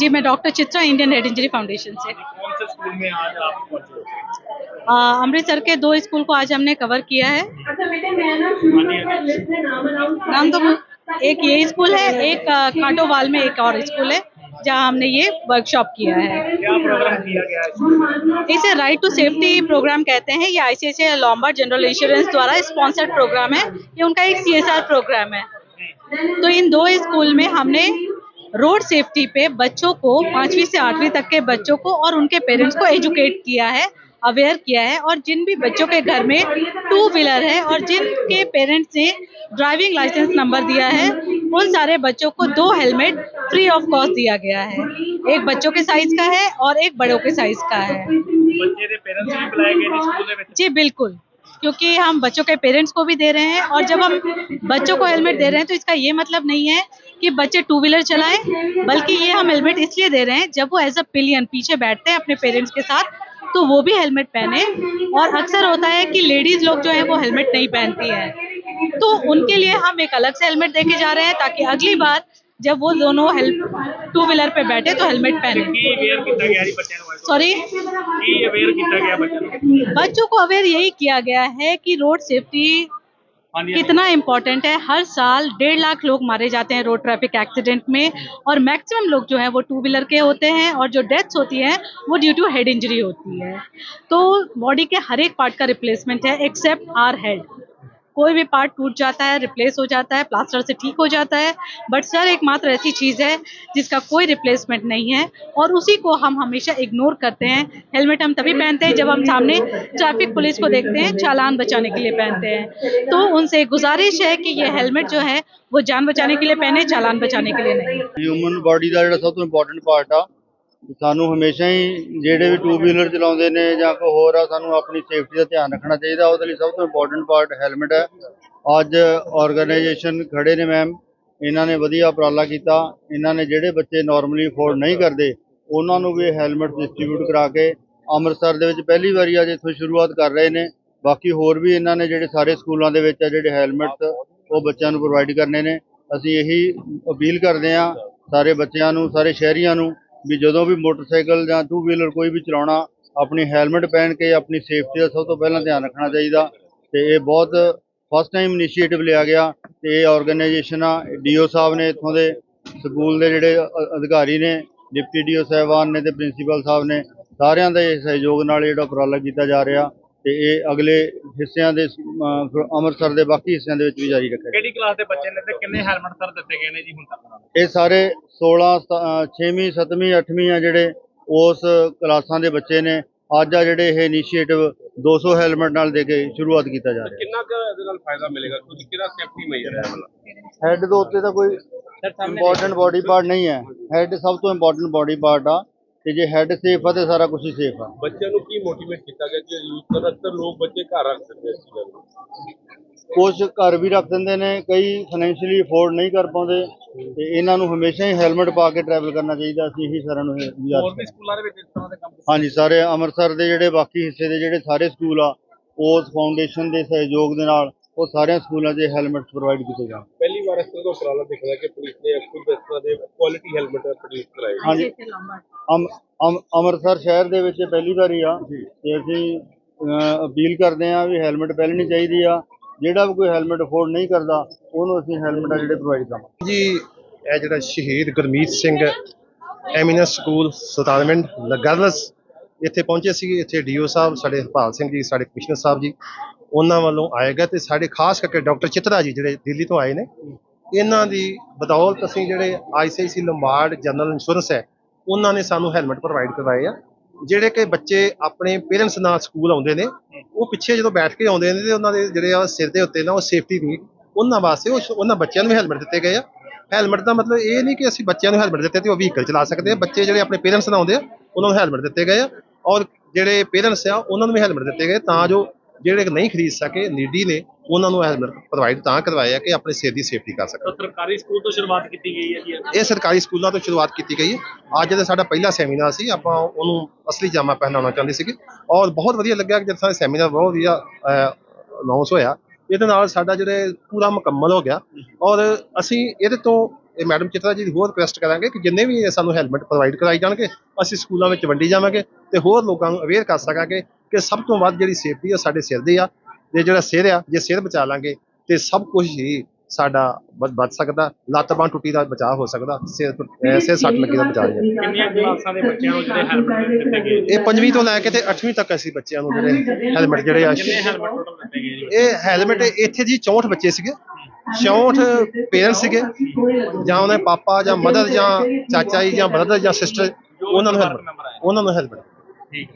जी मैं doctor Chitra Indian head injury foundation से। कौन से स्कूल में आज आप पहुँचे हो? अमृतसर के दो स्कूल को आज हमने कवर किया है। नाम तो एक ये स्कूल है एक कांटोवाल में एक और स्कूल है जहाँ हमने ये वर्कशॉप किया है। किया है? इसे राइट टू सेफ्टी प्रोग्राम कहते हैं। ये आईसीआईसीआई लॉम्बार्ड जनरल इंश्योरेंस द्वारा स्पॉन्सर्ड प्रोग्राम है। ये उनका एक सीएसआर प्रोग्राम है। तो इन दो स्कूल में हमने रोड सेफ्टी पे बच्चों को पांचवी से आठवीं तक के बच्चों को और उनके पेरेंट्स को एजुकेट किया है अवेयर किया है और जिन भी बच्चों के घर में टू व्हीलर है और जिनके पेरेंट्स ने ड्राइविंग लाइसेंस नंबर दिया है उन सारे बच्चों को दो हेलमेट फ्री ऑफ़ कॉस्ट दिया गया है। एक बच्चों के साइज़ का है और एक बड़ों के साइज़ का है। जी बिल्कुल। क्योंकि हम बच्चों के पेरेंट्स को भी दे रहे हैं और जब हम बच्चों को हेलमेट दे रहे हैं तो इसका ये मतलब नहीं है कि बच्चे टू व्हीलर चलाएँ, बल्कि ये हम हेलमेट इसलिए दे रहे हैं जब वो एज अ पिलियन पीछे बैठते हैं अपने पेरेंट्स के साथ तो वो भी हेलमेट पहने। और अक्सर होता है कि लेडीज़ लोग जो है वो हेलमेट नहीं पहनती है। तो उनके लिए हम एक अलग से हेलमेट दे के जा रहे हैं ताकि अगली बार जब वो दोनों हेल्प टू व्हीलर पे बैठे तो हेलमेट पहने सॉरी बच्चों को अवेयर यही किया गया है कि रोड सेफ्टी कितना इम्पोर्टेंट है। हर साल डेढ़ लाख लोग मारे जाते हैं रोड ट्रैफ़िक एक्सीडेंट में और मैक्सिमम लोग जो है वो टू व्हीलर के होते हैं और जो डेथ्स होती है वो ड्यू टू हेड इंजरी होती है। तो बॉडी के हर एक पार्ट का रिप्लेसमेंट है एक्सेप्ट आर हेड कोई भी पार्ट टूट जाता है रिप्लेस हो जाता है प्लास्टर से ठीक हो जाता है। बट सर एकमात्र ऐसी चीज़ है जिसका कोई रिप्लेसमेंट नहीं है और उसी को हम हमेशा इग्नोर करते हैं। हेलमेट हम तभी पहनते हैं जब हम सामने ट्रैफ़िक पुलिस को देखते हैं, चालान बचाने के लिए पहनते हैं। तो उनसे गुजारिश है कि ये हेलमेट जो है, वो जान बचाने के लिए पहने, चालान बचाने के लिए नहीं। ह्यूमन बॉडी का जो सब तो पार्ट ਸਾਨੂੰ ਹਮੇਸ਼ਾ ਹੀ ਜਿਹੜੇ ਵੀ ਟੂ ਵੀਲਰ ਚਲਾਉਂਦੇ ਨੇ ਜਾਂ ਕੋਈ ਹੋਰ ਆ, ਸਾਨੂੰ ਆਪਣੀ ਸੇਫਟੀ ਦਾ ਧਿਆਨ ਰੱਖਣਾ ਚਾਹੀਦਾ। ਉਹਦੇ ਲਈ ਸਭ ਤੋਂ ਇੰਪੋਰਟੈਂਟ ਪਾਰਟ ਹੈਲਮਟ ਹੈ। ਅੱਜ ਆਰਗੇਨਾਈਜੇਸ਼ਨ ਖੜੇ ਨੇ ਮੈਮ ਇਹਨਾਂ ਨੇ ਵਧੀਆ ਉਪਰਾਲਾ ਕੀਤਾ। ਇਹਨਾਂ ਨੇ ਜਿਹੜੇ ਬੱਚੇ ਨਾਰਮਲੀ ਅਫੋਰਡ ਨਹੀਂ ਕਰਦੇ, ਉਹਨਾਂ ਨੂੰ ਵੀ ਹੈਲਮਟ ਡਿਸਟ੍ਰੀਬਿਊਟ ਕਰਾ ਕੇ ਅੰਮ੍ਰਿਤਸਰ ਦੇ ਵਿੱਚ ਪਹਿਲੀ ਵਾਰੀ ਅੱਜ ਇੱਥੋਂ ਸ਼ੁਰੂਆਤ ਕਰ ਰਹੇ ਨੇ। ਬਾਕੀ ਹੋਰ ਵੀ ਇਹਨਾਂ ਨੇ ਜਿਹੜੇ ਸਾਰੇ ਸਕੂਲਾਂ ਦੇ ਵਿੱਚ ਆ, ਜਿਹੜੇ ਹੈਲਮਟ ਉਹ ਬੱਚਿਆਂ ਨੂੰ ਪ੍ਰੋਵਾਈਡ ਕਰਨੇ ਨੇ। ਅਸੀਂ ਇਹੀ ਅਪੀਲ ਕਰਦੇ ਹਾਂ ਸਾਰੇ ਬੱਚਿਆਂ ਨੂੰ, ਸਾਰੇ ਸ਼ਹਿਰੀਆਂ ਨੂੰ ਵੀ ਜਦੋਂ ਵੀ ਮੋਟਰਸਾਈਕਲ ਜਾਂ ਟੂ ਵੀਲਰ ਕੋਈ ਵੀ ਚਲਾਉਣਾ, ਆਪਣੀ ਹੈਲਮਟ ਪਹਿਨ ਕੇ, ਆਪਣੀ ਸੇਫਟੀ ਦਾ ਸਭ ਤੋਂ ਪਹਿਲਾਂ ਧਿਆਨ ਰੱਖਣਾ ਚਾਹੀਦਾ। ਤੇ ਇਹ ਬਹੁਤ ਫਸਟ ਟਾਈਮ ਇਨੀਸ਼ੀਏਟਿਵ ਲਿਆ ਗਿਆ। ਤੇ ਇਹ ਆਰਗੇਨਾਈਜੇਸ਼ਨ ਆ, ਡੀਓ ਸਾਹਿਬ ਨੇ ਇੱਥੋਂ ਦੇ ਸਕੂਲ ਦੇ ਜਿਹੜੇ ਅਧਿਕਾਰੀ ਨੇ, ਡਿਪਟੀ ਡੀਓ ਸਾਹਿਬਾਨ ਨੇ ਤੇ ਪ੍ਰਿੰਸੀਪਲ ਸਾਹਿਬ ਨੇ, ਸਾਰਿਆਂ ਦੇ ਸਹਿਯੋਗ ਨਾਲ ਜਿਹੜਾ ਉਪਰਾਲਾ ਕੀਤਾ ਜਾ ਰਿਹਾ। ਤੇ ਇਹ ਅਗਲੇ ਹਿੱਸਿਆਂ ਦੇ ਫਿਰ ਅੰਮ੍ਰਿਤਸਰ ਦੇ ਬਾਕੀ ਹਿੱਸਿਆਂ ਦੇ ਵਿੱਚ ਵੀ ਜਾਰੀ ਰੱਖਿਆ ਕਿਹੜੀ ਕਲਾਸ ਦੇ ਬੱਚੇ ਨੇ ਤੇ ਕਿੰਨੇ ਹੈਲਮਟ ਸਰ ਦਿੱਤੇ ਗਏ ਨੇ ਜੀ ਹੁਣ ਤੱਕ? ਇਹ ਸਾਰੇ 16 6ਵੀਂ 7ਵੀਂ 8ਵੀਂ ਆ ਜਿਹੜੇ ਉਸ ਕਲਾਸਾਂ ਦੇ ਬੱਚੇ ਨੇ। ਅੱਜ ਆ ਜਿਹੜੇ ਇਹ ਇਨੀਸ਼ੀਏਟਿਵ 200 ਹੈਲਮਟ ਨਾਲ ਦੇ ਕੇ ਸ਼ੁਰੂਆਤ ਕੀਤਾ ਜਾ ਰਿਹਾ। ਕਿੰਨਾ ਕੁ ਇਹਦੇ ਨਾਲ ਫਾਇਦਾ ਮਿਲੇਗਾ? ਕੁਝ ਕਿਹੜਾ ਸੇਫਟੀ ਮੇਜਰ ਹੈ ਹੈੱਡ ਦੇ ਉੱਤੇ ਤਾਂ ਕੋਈ ਇੰਪੋਰਟੈਂਟ ਬਾਡੀ ਪਾਰਟ ਨਹੀਂ ਹੈ। ਹੈੱਡ ਸਭ ਤੋਂ ਇੰਪੋਰਟੈਂਟ ਬਾਡੀ ਪਾਰਟ ਆ। ਤੇ ਜੇ ਹੈੱਡ ਸੇਫ ਆ ਤੇ ਸਾਰਾ ਕੁਝ ਹੀ ਸੇਫ ਆ। ਬੱਚਿਆਂ ਨੂੰ ਕੀ ਮੋਟੀਵੇਟ ਕੀਤਾ ਗਿਆ ਕਿ ਯੂਜ਼ ਕਰਨ ਅਕਸਰ ਲੋਕ ਬੱਚੇ ਘਰ ਰੱਖ ਦਿੰਦੇ ਚੀਜ਼ਾਂ ਨੂੰ? ਕੁਝ ਘਰ ਵੀ ਰੱਖ ਦਿੰਦੇ ਨੇ ਕਈ ਫਾਈਨੈਂਸ਼ੀਅਲੀ ਅਫੋਰਡ ਨਹੀਂ ਕਰ ਪਾਉਂਦੇ ਤੇ ਇਹਨਾਂ ਨੂੰ ਹਮੇਸ਼ਾ ਹੀ ਹੈਲਮਟ ਪਾ ਕੇ ਟਰੈਵਲ ਕਰਨਾ ਚਾਹੀਦਾ ਅਸੀਂ ਇਹੀ ਸਾਰਿਆਂ ਨੂੰ ਹੋਰ ਵੀ ਸਕੂਲਾਂ ਦੇ ਵਿੱਚ ਇਸ ਤਰ੍ਹਾਂ ਦੇ ਕੰਮ ਹਾਂਜੀ ਸਾਰੇ ਅੰਮ੍ਰਿਤਸਰ ਦੇ ਜਿਹੜੇ ਬਾਕੀ ਹਿੱਸੇ ਦੇ ਜਿਹੜੇ ਸਾਰੇ ਸਕੂਲ ਆ ਉਸ ਫਾਊਂਡੇਸ਼ਨ ਦੇ ਸਹਿਯੋਗ ਦੇ ਨਾਲ ਉਹ ਸਾਰਿਆਂ ਸਕੂਲਾਂ 'ਚ ਹੈਲਮਟ ਪ੍ਰੋਵਾਈਡ ਕੀਤੇ ਜਾਣ। ਪਹਿਲੀ ਵਾਰ ਇਸ ਤਰ੍ਹਾਂ ਦਾ ਉਪਰਾਲਾ ਦੇਖਦਾ ਕਿ ਪੁਲਿਸ ਨੇ ਖੁਦ ਇਸ ਤਰ੍ਹਾਂ ਦੇ ਕੁਆਲਿਟੀ ਹੈਲਮਟ ਪ੍ਰੋਡਿਊਸ ਕਰਾਏ ਹਾਂਜੀ। ਅੰਮ- ਅੰਮ- ਅੰਮ੍ਰਿਤਸਰ ਸ਼ਹਿਰ ਦੇ ਵਿੱਚ ਇਹ ਪਹਿਲੀ ਵਾਰੀ ਆ। ਤੇ ਅਸੀਂ ਅਹ, ਅਪੀਲ ਕਰਦੇ ਆ ਵੀ ਹੈਲਮਟ ਪਹਿਨਣੀ ਚਾਹੀਦੀ ਆ। ਜਿਹੜਾ ਵੀ ਕੋਈ ਹੈਲਮਟ ਅਫੋਰਡ ਨਹੀਂ ਕਰਦਾ ਉਹਨੂੰ ਅਸੀਂ ਹੈਲਮਟ ਆ ਜਿਹੜੇ ਪ੍ਰੋਵਾਈਡ ਕਰਾਂਗੇ। ਜੀ ਇਹ ਜਿਹੜਾ ਸ਼ਹੀਦ Gurmeet Singh eminence school Sultanwind girls ਇੱਥੇ ਪਹੁੰਚੇ ਸੀਗੇ। ਇੱਥੇ ਡੀਓ ਸਾਹਿਬ ਸਾਡੇ ਹਰਪਾਲ ਸਿੰਘ ਜੀ ਸਾਡੇ ਕਮਿਸ਼ਨਰ ਸਾਹਿਬ ਜੀ। ਉਹਨਾਂ ਵੱਲੋਂ ਆਏਗਾ ਤੇ ਸਾਡੇ ਖਾਸ ਕਰਕੇ ਡਾਕਟਰ ਚਿਤਰਾ ਜੀ ਜਿਹੜੇ ਦਿੱਲੀ ਤੋਂ ਆਏ ਨੇ, ਇਹਨਾਂ ਦੀ ਬਦੌਲਤ ਅਸੀਂ ਜਿਹੜੇ ਆਈਸੀਆਈਸੀ ਲੰਬਾਰਡ ਜਨਰਲ ਇੰਸ਼ੋਰੈਂਸ ਹੈ, ਉਹਨਾਂ ਨੇ ਸਾਨੂੰ ਹੈਲਮਟ ਪ੍ਰੋਵਾਈਡ ਕਰਵਾਏ ਆ। ਜਿਹੜੇ ਕਿ ਬੱਚੇ ਆਪਣੇ ਪੇਰੈਂਟਸ ਨਾਲ ਸਕੂਲ ਆਉਂਦੇ ਨੇ, ਉਹ ਪਿੱਛੇ ਜਦੋਂ ਬੈਠ ਕੇ ਆਉਂਦੇ ਨੇ ਤੇ ਉਹਨਾਂ ਦੇ ਜਿਹੜੇ ਆ ਸਿਰ ਦੇ ਉੱਤੇ ਨਾ ਉਹ ਸੇਫਟੀ ਨਹੀਂ ਉਹਨਾਂ ਵਾਸਤੇ ਉਹ ਉਹਨਾਂ ਬੱਚਿਆਂ ਨੂੰ ਹੈਲਮਟ ਦਿੱਤੇ ਗਏ ਆ। ਹੈਲਮਟ ਦਾ ਮਤਲਬ ਇਹ ਨਹੀਂ ਕਿ ਅਸੀਂ ਬੱਚਿਆਂ ਨੂੰ ਹੈਲਮਟ ਦਿੱਤੇ ਤੇ ਉਹ ਵਹੀਕਲ ਚਲਾ ਸਕਦੇ ਆ, ਬੱਚੇ ਜਿਹੜੇ ਆਪਣੇ ਪੇਰੈਂਟਸ ਨਾਲ ਆਉਂਦੇ ਆ, ਉਹਨਾਂ ਨੂੰ ਹੈਲਮਟ ਦਿੱਤੇ ਗਏ ਆ। ਔਰ ਜਿਹੜੇ ਪੇਰੈਂਟਸ ਆ, ਉਹਨਾਂ ਨੂੰ ਵੀ ਹੈਲਮਟ ਦਿੱਤੇ ਗਏ ਤਾਂ ਜੋ ਜਿਹੜੇ ਨਹੀਂ ਖਰੀਦ ਸਕੇ ਨੀਡੀ ਨੇ ਉਹਨਾਂ ਨੂੰ ਹੈਲਮਟ ਪ੍ਰੋਵਾਈਡ ਤਾਂ ਕਰਵਾਇਆ ਕਿ ਆਪਣੇ ਸਿਰ ਦੀ ਸੇਫਟੀ ਕਰ ਸਕਣ ਸਰਕਾਰੀ ਸਕੂਲ ਤੋਂ ਸ਼ੁਰੂਆਤ ਕੀਤੀ ਗਈ ਹੈ ਜੀ ਇਹ। ਸਰਕਾਰੀ ਸਕੂਲਾਂ ਤੋਂ ਸ਼ੁਰੂਆਤ ਕੀਤੀ ਗਈ ਹੈ ਅੱਜ ਦਾ ਸਾਡਾ ਪਹਿਲਾ ਸੈਮੀਨਾਰ ਸੀ ਆਪਾਂ ਉਹਨੂੰ ਅਸਲੀ ਜਾਮਾ ਪਹਿਨਾਉਣਾ ਚਾਹੁੰਦੇ ਸੀਗੇ ਔਰ ਬਹੁਤ ਵਧੀਆ ਲੱਗਿਆ ਕਿ ਜਦ ਸਾਡਾ ਸੈਮੀਨਾਰ ਬਹੁਤ ਵਧੀਆ ਅਨਾਉਂਸ ਹੋਇਆ ਇਹਦੇ ਨਾਲ ਸਾਡਾ ਜਿਹੜੇ ਪੂਰਾ ਮੁਕੰਮਲ ਹੋ ਗਿਆ ਔਰ ਅਸੀਂ ਇਹਦੇ ਤੋਂ ਇਹ ਮੈਡਮ ਚਿਤਰਾ ਜੀ ਦੀ ਹੋਰ ਰਿਕੁਐਸਟ ਕਰਾਂਗੇ ਕਿ ਜਿੰਨੇ ਵੀ ਸਾਨੂੰ ਹੈਲਮਟ ਪ੍ਰੋਵਾਈਡ ਕਰਾਈ ਜਾਣਗੇ ਅਸੀਂ ਸਕੂਲਾਂ ਵਿੱਚ ਵੰਡੀ ਜਾਵਾਂਗੇ ਤੇ ਹੋਰ ਲੋਕਾਂ ਨੂੰ ਅਵੇਅਰ ਕਰ ਸਕਾਂਗੇ ਕਿ ਸਭ ਤੋਂ ਵੱਧ ਜਿਹੜੀ ਸੇਫਟੀ ਆ ਸਾਡੇ ਸਿਰ ਦੀ ਆ ਤੇ ਜਿਹੜਾ ਸਿਰ ਆ ਜੇ ਸਿਰ ਬਚਾ ਲਾਂਗੇ ਤੇ ਸਭ ਕੁਝ ਹੀ ਸਾਡਾ ਬਚ ਸਕਦਾ ਲੱਤ ਬਾਂਹ ਟੁੱਟੀ ਦਾ ਬਚਾਅ ਹੋ ਸਕਦਾ ਸਿਰ ਸਿਰ ਸੱਟ ਲੱਗੀ ਦਾ ਬਚਾਅ ਹੋ ਜਾਂਦਾ ਕਿੰਨੀਆਂ ਕਲਾਸਾਂ ਦੇ ਬੱਚਿਆਂ ਨੂੰ ਜਿਹੜੇ ਹੈਲਮਟ ਦਿੱਤੇ ਗਏ ਜੀ? ਇਹ ਪੰਜਵੀਂ ਤੋਂ ਲੈ ਕੇ ਤੇ 8ਵੀਂ ਤੱਕ ਅਸੀਂ ਬੱਚਿਆਂ ਨੂੰ ਜਿਹੜੇ ਹੈਲਮਟ ਜਿਹੜੇ ਆ ਇਹ ਹੈਲਮਟ ਇੱਥੇ ਜੀ 64 ਬੱਚੇ ਸੀਗੇ 64 ਪੇਰੈਂਟਸ ਸੀਗੇ ਜਾਂ ਉਹਨਾਂ ਦੇ ਪਾਪਾ ਜਾਂ ਮਦਰ ਜਾਂ ਚਾਚਾ ਜੀ ਜਾਂ ਬ੍ਰਦਰ ਜਾਂ ਸਿਸਟਰ ਉਹਨਾਂ ਨੂੰ ਹੈਲਮਟ ਉਹਨਾਂ ਨੂੰ ਹੈਲਮਟ ਠੀਕ